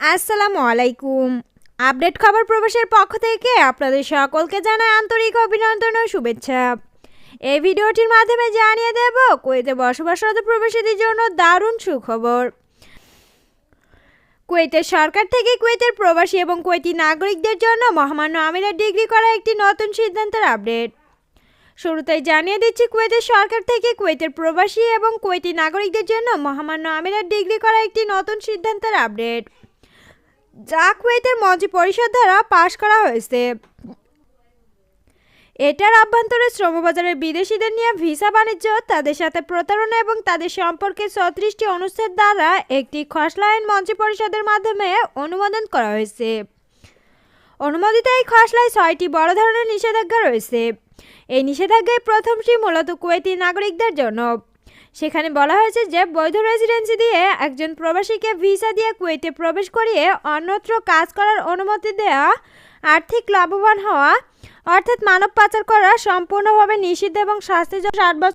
আসসালামু আলাইকুম। আপডেট খবর প্রবেশের পক্ষ থেকে আপনাদের সকলকে জানাই আন্তরিক অভিনন্দন ও শুভেচ্ছা। এই ভিডিওটির মাধ্যমে জানিয়ে দেব, কুয়েতে বসবাসরত প্রবাসীদের জন্য দারুণ সুখবর। কুয়েতের সরকার থেকে কুয়েতের প্রবাসী এবং কুয়েতি নাগরিকদের জন্য মহামান্য আমিরের ডিগ্রি করা একটি নতুন সিদ্ধান্তের আপডেট। শুরুতেই জানিয়ে দিচ্ছি, কুয়েতের সরকার থেকে কুয়েতের প্রবাসী এবং কুয়েতি নাগরিকদের জন্য মহামান্য আমিরের ডিগ্রি করা একটি নতুন সিদ্ধান্তের আপডেট। যা কুয়েতের মন্ত্রী পরিষদ দ্বারা পাশ করা হয়েছে। এটার অভ্যন্তরে শ্রমবাজারের বিদেশিদের নিয়ে ভিসা বাণিজ্য, তাদের সাথে প্রতারণা এবং তাদের সম্পর্কে ছত্রিশটি অনুচ্ছেদ দ্বারা একটি খসড়া আইন মন্ত্রী পরিষদের মাধ্যমে অনুমোদন করা হয়েছে। অনুমোদিত এই খসড়ায় ছয়টি বড় ধরনের নিষেধাজ্ঞা রয়েছে। এই নিষেধাজ্ঞায় প্রথমটি মূলত কুয়েতি নাগরিকদের জন্য। সেখানে বলা হয়েছে যে বৈধ রেসিডেন্সি দিয়ে একজন প্রবাসীকে ভিসা দিয়ে কুয়েতে প্রবেশ করিয়ে অন্যত্র কাজ করার অনুমতি দেওয়া আর্থিক লাভবান হওয়া, অর্থাৎ মানব পাচার করা সম্পূর্ণভাবে নিষিদ্ধ এবং শাস্তিজন ষাট বছর